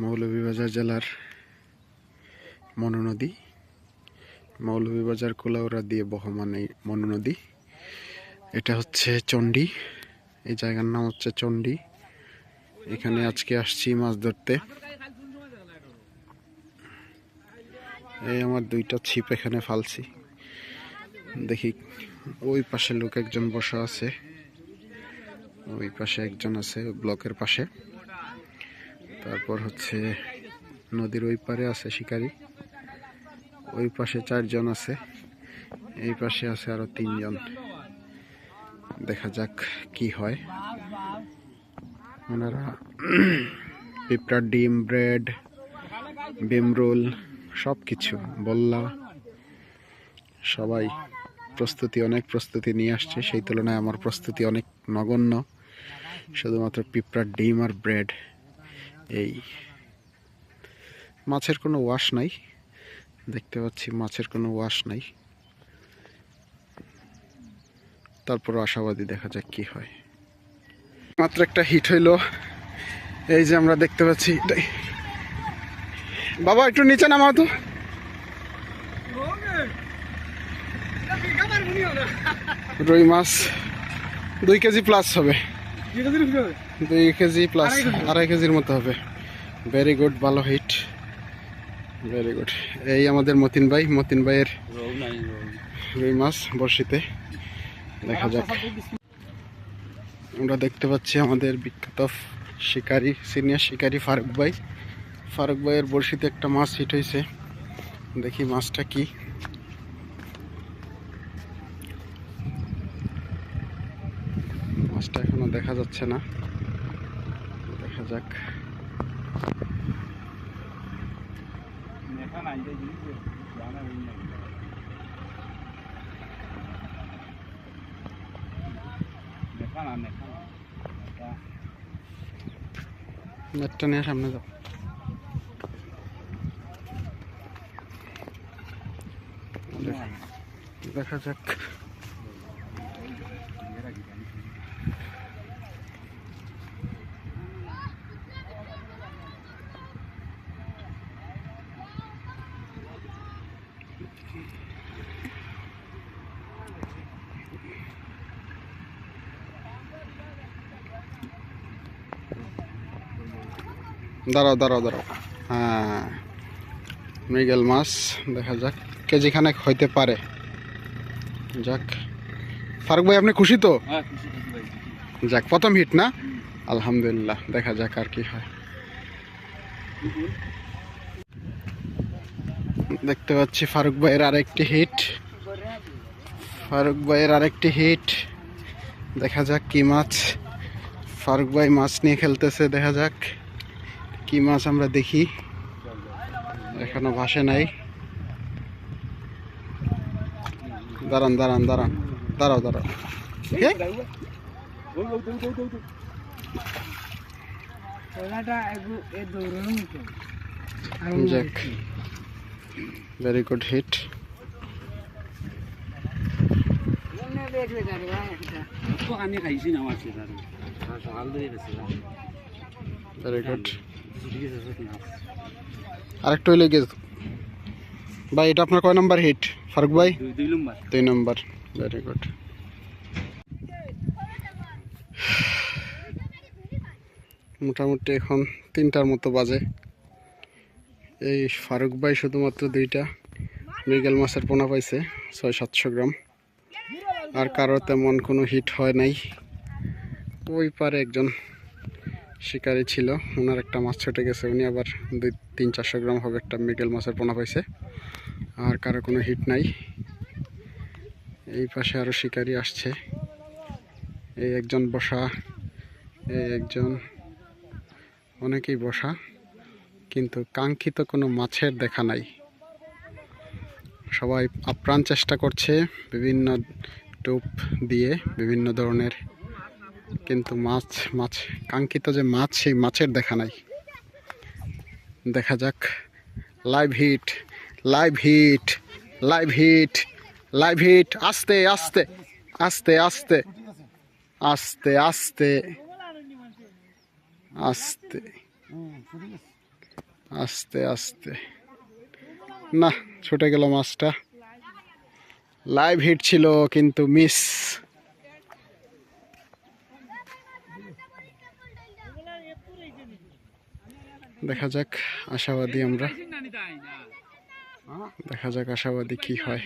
মৌলভীবাজার জেলার মনু নদী মৌলভীবাজার কোলাউড়া দিয়ে বহমান এই মনু নদী এটা হচ্ছে চণ্ডী। এই জায়গার নাম হচ্ছে চণ্ডী। এখানে আজকে আসছি মাছ ধরতে। এই আমার দুইটা ছিপ এখানে ফালছি। দেখি, ওই পাশে লোক একজন বসা আছে। ওই পাশে একজন আছে, ব্লকের পাশে। তারপর হচ্ছে নদীর ওই পারে আছে শিকারি। ওই পাশে চারজন আছে। এই পাশে আছে আরও তিনজন। দেখা যাক কি হয়। ওনারা পিঁপড়ার ডিম, ব্রেড, বিম রোল সব কিছু বললা, সবাই প্রস্তুতি, অনেক প্রস্তুতি নিয়ে আসছে। সেই তুলনায় আমার প্রস্তুতি অনেক নগণ্য। শুধুমাত্র পিঁপড়ার ডিম আর ব্রেড। এই মাছের কোনো ওয়াশ নাই। দেখতে পাচ্ছি মাছের কোনো ওয়াশ নাই। তারপর আশাবাদী দেখা যাক কি হয়। মাত্র একটা হিট হইল। এই যে আমরা দেখতে পাচ্ছি বাবা, একটু নিচে নামাও তো। রুই মাছ দুই কেজি প্লাস হবে। দুই কেজি প্লাস আড়াই কেজির মতো হবে। ভেরি গুড ভালো হিট ভেরি গুড এই আমাদের মতিন ভাই মতিন ভাইয়ের রুই মাছ বড়শিতে। দেখা যাক। আমরা দেখতে পাচ্ছি আমাদের বিখ্যাত শিকারি সিনিয়র শিকারি ফারুক ভাই। ফারুক ভাইয়ের বড়শিতে একটা মাছ হিট হয়েছে। দেখি মাছটা কি। মাছটা এখনও দেখা যাচ্ছে না। দেখা যাক। নেটটা নিয়ে সামনে যাও। দেখা যাক। দাঁড়াও দাঁড়াও দাঁড়াও। হ্যাঁ। মৃগেল মাছ দেখা যাক কেজি খানেক হইতে পারে। যাক। ফারুক ভাই আপনি খুশি তো? যাক প্রথম হিট না? আলহামদুলিল্লাহ দেখা যাক আর কি হয়। দেখতে পাচ্ছি ফারুক ভাইয়ের আরেকটি হিট ফারুক ভাইয়ের আরেকটি হিট দেখা যাক কি মাছ। ফারুক ভাই মাছ নিয়ে খেলতেছে দেখা যাক। কি মাছ আমরা দেখি? এখনও ভাসে নাই। দাঁড়ান দাঁড়ান দাঁড়ান। দাঁড়াও দাঁড়াও? যাক। ভেরি গুড হিট খাইছি না মাছ ভেরি গুড আরেকটু হইলে গেছ ভাই এটা আপনার কয় নাম্বার হিট ফারুক ভাই? দুই নম্বর। ভেরি গুড মোটামুটি এখন তিনটার মতো বাজে। এই ফারুক ভাই শুধুমাত্র দুইটা। মৃগেল মাছের পোনা পাইছে ছয় সাতশো গ্রাম। আর কারও তেমন কোনো হিট হয় নাই। ওই পারে একজন শিকারি ছিল, ওনার একটা মাছ ছুটে গেছে, উনি আবার দুই, তিন, চারশো গ্রাম হবে একটা মৃগেল মাছের পোনা পাইছে। আর কারও কোনো হিট নাই। এই পাশে আরও শিকারি আসছে। এই একজন বসা, এই একজন, অনেকেই বসা, কিন্তু কাঙ্ক্ষিত কোনো মাছের দেখা নাই। সবাই আপ্রাণ চেষ্টা করছে বিভিন্ন টোপ দিয়ে, বিভিন্ন ধরনের কিন্তু মাছ মাছ, কাঙ্ক্ষিত যে মাছ, সেই মাছের দেখা নাই। দেখা যাক live hit live hit live hit live hit আস্তে আস্তে আস্তে আস্তে আস্তে আস্তে আস্তে আস্তে আস্তে। না, ছুটে গেল মাছটা। লাইভ হিট ছিল, কিন্তু মিস দেখা যাক আশাবাদী আমরা। দেখা যাক আশাবাদী কি হয়।